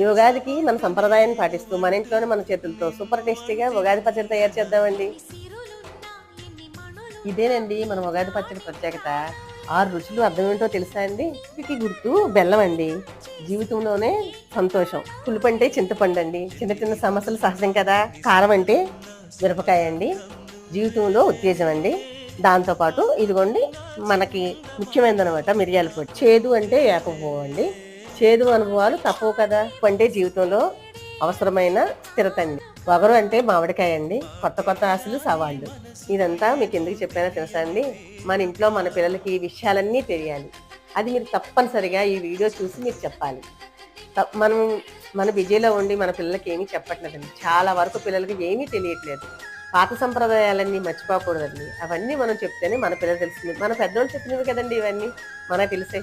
ఈ ఉగాదికి మన సంప్రదాయాన్ని పాటిస్తూ మన ఇంట్లోనే మన చేతులతో సూపర్ టేస్టీగా ఉగాది పచ్చడి తయారు చేద్దామండి. ఇదేనండి మన ఉగాది పచ్చడి ప్రత్యేకత. ఆరు రుచులు అర్థం ఏంటో తెలుసా అండి? వీటికి గుర్తు బెల్లం అండి. జీవితంలోనే సంతోషం. పులుపు అంటే చింతపండు అండి. చిన్న చిన్న సమస్యలు సహజం కదా? కారం అంటే మిరపకాయ అండి. జీవితంలో ఉత్తేజం అండి. దాంతోపాటు ఇదిగోండి మనకి ముఖ్యమైనది అనమాట మిరియాల పొడి. చేదు అంటే ఏకపోవు అండి. చేదు అనుభవాలు తప్పవు కదా? ఉప్పు జీవితంలో అవసరమైన స్థిరత అండి వగరు అంటే మామిడికాయ అండి కొత్త కొత్త ఆశలు సవాళ్ళు. ఇదంతా మీకు ఎందుకు చెప్పానో తెలుసా అండి? మన ఇంట్లో మన పిల్లలకి ఈ విషయాలన్నీ తెలియాలి. అది మీరు తప్పనిసరిగా ఈ వీడియో చూసి మీరు చెప్పాలి. మనం మన బిజీలో ఉండి మన పిల్లలకి ఏమీ చెప్పట్లేదండి. చాలా వరకు పిల్లలకి ఏమీ తెలియట్లేదు. పాత సంప్రదాయాలన్నీ మర్చిపోకూడదండి. అవన్నీ మనం చెప్తేనే మన పిల్లలు తెలుస్తుంది. మన పెద్దోళ్ళు చెప్పినవి కదండి ఇవన్నీ? మనకు తెలిసే.